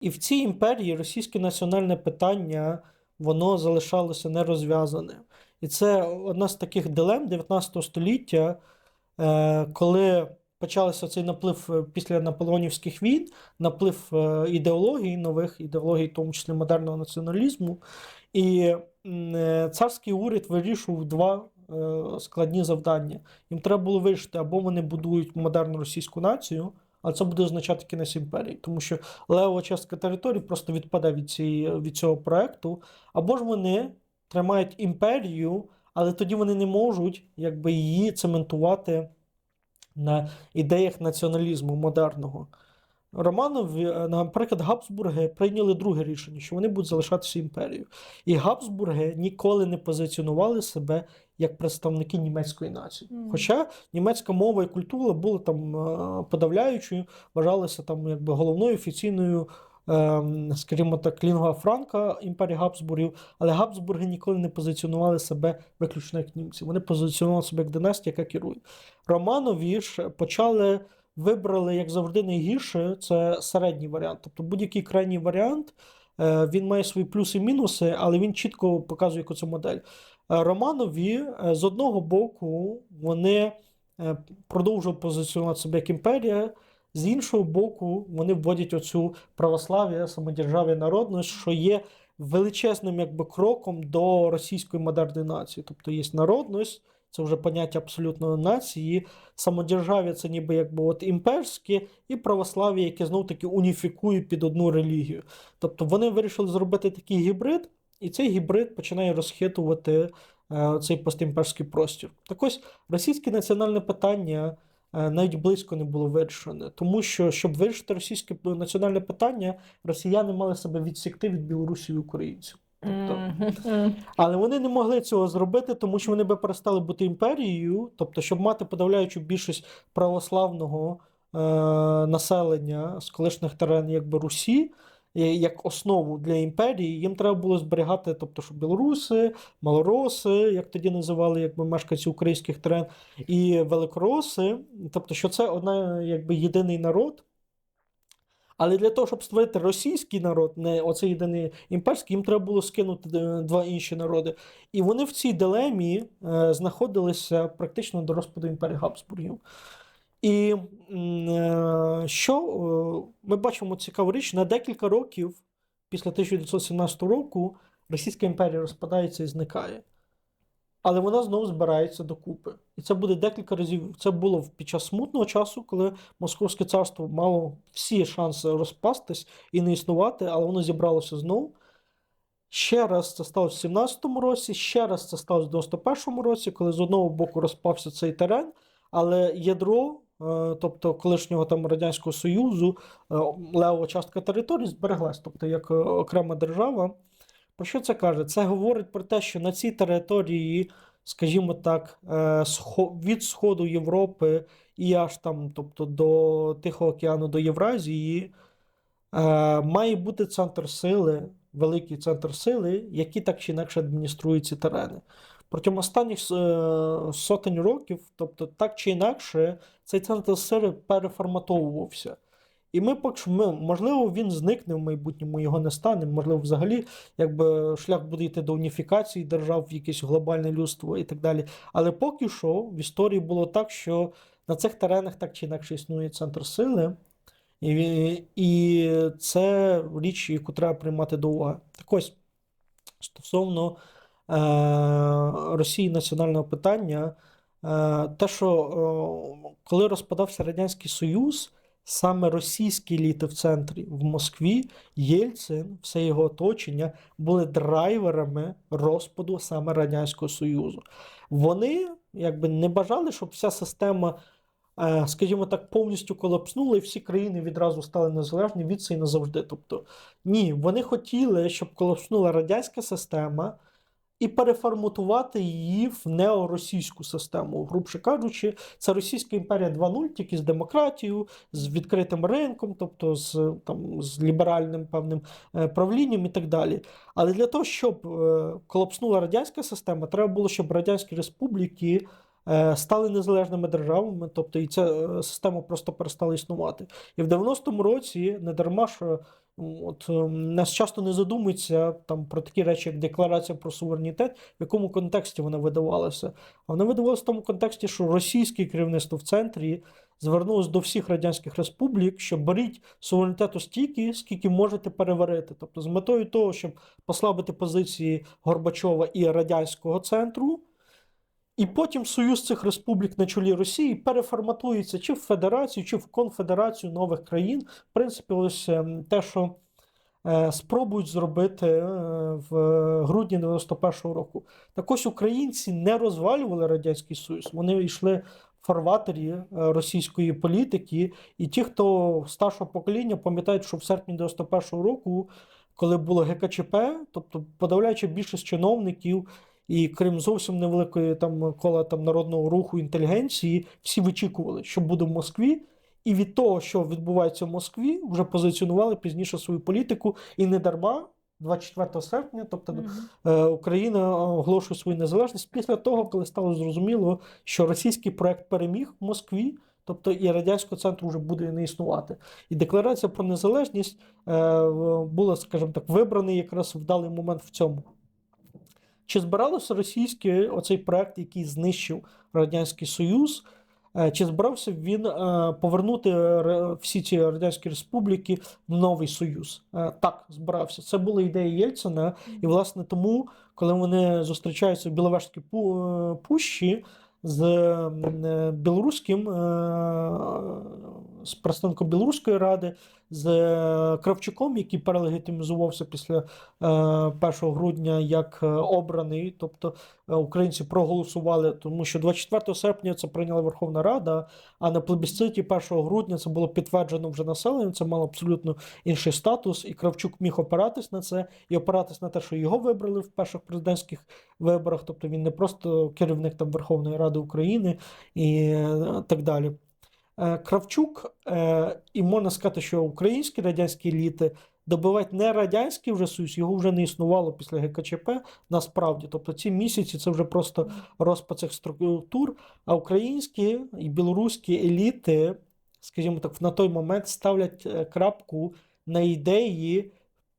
І в цій імперії російське національне питання воно залишалося нерозв'язане. І це одна з таких дилем 19 століття, е, коли почався цей наплив е, після наполеонівських війн, наплив е, ідеологій, нових ідеологій, в тому числі модерного націоналізму. І царський уряд вирішував два складні завдання. Їм треба було вирішити, або вони будують модерну російську націю, а це буде означати кінець імперії, тому що левова частка території просто відпаде від, цієї, від цього проекту, або ж вони тримають імперію, але тоді вони не можуть якби, її цементувати на ідеях націоналізму модерного. Романові, е, наприклад, Габсбурги прийняли друге рішення, що вони будуть залишатися імперією. І Габсбурги ніколи не позиціонували себе як представники німецької нації. Мгм. Хоча німецька мова і культура були там е, подавляючою, вважалися там якби головною офіційною, ем, скажімо так, лінгва франка імперії Габсбургів, але Габсбурги ніколи не позиціонували себе виключно як німці. Вони позиціонували себе як династія, яка керує. Романові ж почали вибрали, як завжди, найгірше це середній варіант. Тобто будь-який крайній варіант е, він має свої плюси і мінуси, але він чітко показує яку це модель. Е, Романові е, з одного боку вони продовжують позиціонувати себе як імперія. З іншого боку, вони вводять оцю православ'я, самодержав'я, народність, що є величезним якби, кроком до російської модерної нації. Тобто є народність, це вже поняття абсолютної нації, самодержав'я це ніби якби от імперське, і православ'я, яке знов таки уніфікує під одну релігію. Тобто вони вирішили зробити такий гібрид, і цей гібрид починає розхитувати е, цей постімперський простір. Так ось російське національне питання е, навіть близько не було вирішене, тому що, щоб вирішити російське національне питання, росіяни мали себе відсікти від білорусів і українців. Тобто, але вони не могли цього зробити, тому що вони би перестали бути імперією. Тобто, щоб мати подавляючу більшість православного е, населення з колишніх теренів якби Русі. Як основу для імперії, їм треба було зберігати, тобто, що білоруси, малороси, як тоді називали якби мешканці українських терен, і великороси, тобто, що це одна якби єдиний народ. Але для того, щоб створити російський народ, не оцей єдиний імперський, їм треба було скинути е, два інші народи. І вони в цій дилемі е, знаходилися практично до розпаду імперії Габсбургів. І е, що ми бачимо цікаву річ, на декілька років після 1917 року Російська імперія розпадається і зникає. Але вона знову збирається докупи. І це буде декілька разів. Це було під час смутного часу, коли Московське царство мало всі шанси розпастись і не існувати, але воно зібралося знову. Ще раз це сталося в 17-му році, ще раз це сталося в 91-му році, коли з одного боку розпався цей терен, але ядро, е, тобто колишнього там Радянського Союзу, е, левова частка території збереглась, тобто як е, окрема держава. Про що це каже? Це говорить про те, що на цій території, скажімо так, е, від Сходу Європи і аж там, тобто до Тихого океану, до Євразії, е, має бути центр сили, великий центр сили, який так чи інакше адмініструє ці терени. Протягом останніх е, сотень років, тобто так чи інакше, цей центр сили переформатовувався. І ми що, ми, можливо, він зникне в майбутньому, його не стане. Можливо, взагалі, якби шлях буде йти до уніфікації держав в якесь глобальне людство і так далі. Але поки що в історії було так, що на цих теренах так чи інакше існує центр сили, і, і це річ, яку треба приймати до уваги. Так ось, стосовно е, Росії національного питання, е, те, що е, коли розпадався Радянський Союз, саме російські еліти в центрі в Москві, Єльцин, все його оточення були драйверами розпаду саме Радянського Союзу. Вони якби не бажали, щоб вся система, е, скажімо так, повністю колапснула, і всі країни відразу стали незалежні від це і назавжди. Тобто, ні, вони хотіли, щоб колапснула радянська система. І переформатувати її в неоросійську систему. Грубше кажучи, це Російська імперія 2.0, тільки з демократією, з відкритим ринком, тобто з, там, з ліберальним певним е, правлінням і так далі. Але для того, щоб е, колапснула радянська система, треба було, щоб радянські республіки е, стали незалежними державами, тобто і ця система просто перестала існувати. І в 90-му році не дарма, що От е, нас часто не задумується там про такі речі, як декларація про суверенітет, в якому контексті вона видавалася. Вона видавалася в тому контексті, що російське керівництво в центрі звернулося до всіх радянських республік, що беріть суверенітету стільки, скільки можете переварити. Тобто, з метою того, щоб послабити позиції Горбачова і радянського центру. І потім союз цих республік на чолі Росії переформатується чи в федерацію, чи в конфедерацію нових країн. В принципі, ось ем, те, що е, спробують зробити е, в грудні 91-го року. Так ось українці не розвалювали Радянський Союз, вони йшли в фарватері е, російської політики. І ті, хто старшого покоління, пам'ятають, що в серпні 91-го року, коли було ГКЧП, тобто подавляюча більшість чиновників. І крім зовсім невеликої там кола там народного руху інтелігенції, всі вичікували, що буде в Москві, і від того, що відбувається в Москві, вже позиціонували пізніше свою політику. І не дарма 24 серпня, тобто е, Україна оголошує свою незалежність після того, коли стало зрозуміло, що російський проект переміг в Москві. Тобто і радянського центру вже буде не існувати. І декларація про незалежність е, була, скажімо так, вибраний якраз вдалий момент в цьому. Чи збиралося російський оцей проект, який знищив Радянський Союз? е, Чи збирався він е, повернути всі ці радянські республіки в новий союз? Е, Так, збирався. Це була ідея Єльцина, і власне тому, коли вони зустрічаються в Біловежській е, пущі з е, білоруським е, з представником Білоруської ради, з е, Кравчуком, який перелегітимізувався після е, 1 грудня як обраний, тобто українці проголосували, тому що 24 серпня це прийняла Верховна Рада, а на плебісциті 1 грудня це було підтверджено вже населенням, це мало абсолютно інший статус, і Кравчук міг опиратись на це і опиратись на те, що його вибрали в перших президентських виборах, тобто він не просто керівник там Верховної Ради України і е, так далі. Е, Кравчук, е, і можна сказати, що українські радянські еліти добивають не радянський вже союз, його вже не існувало після ГКЧП насправді. Тобто ці місяці це вже просто розпад цих структур. А українські і білоруські еліти, скажімо так, на той момент ставлять крапку на ідеї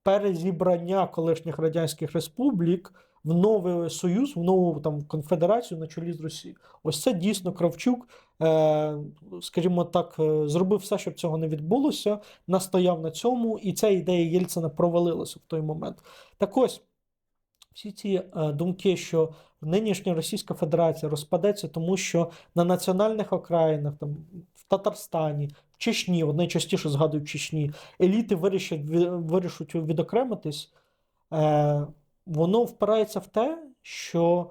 перезібрання колишніх радянських республік в новий союз, в нову там конфедерацію на чолі з Росією. Ось це дійсно Кравчук, е, скажімо так, е, зробив все, щоб цього не відбулося, настояв на цьому, і ця ідея Єльцина провалилася в той момент. Так ось. Всі ці е, думки, що нинішня Російська Федерація розпадеться, тому що на національних окраїнах, там в Татарстані, в Чечні, от найчастіше згадують Чечні, еліти вирішать, ві- відокремитись, е, воно впирається в те, що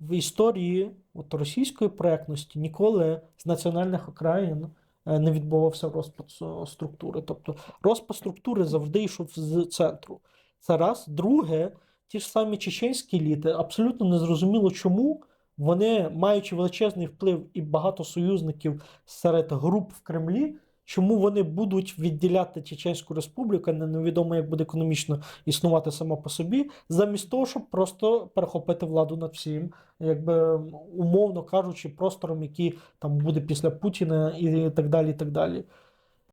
в історії от, російської проектності ніколи з національних окраїн е, не відбувався розпад е, структури. Тобто розпад структури завжди йшов з центру. Це раз. Друге, ті ж самі чеченські еліти, абсолютно незрозуміло чому. Вони, маючи величезний вплив і багато союзників серед груп в Кремлі, чому вони будуть відділяти Чеченську республіку, не- невідомо як буде економічно існувати сама по собі, замість того, щоб просто перехопити владу над всім, якби умовно кажучи, простором, який там буде після Путіна і так далі. І так далі.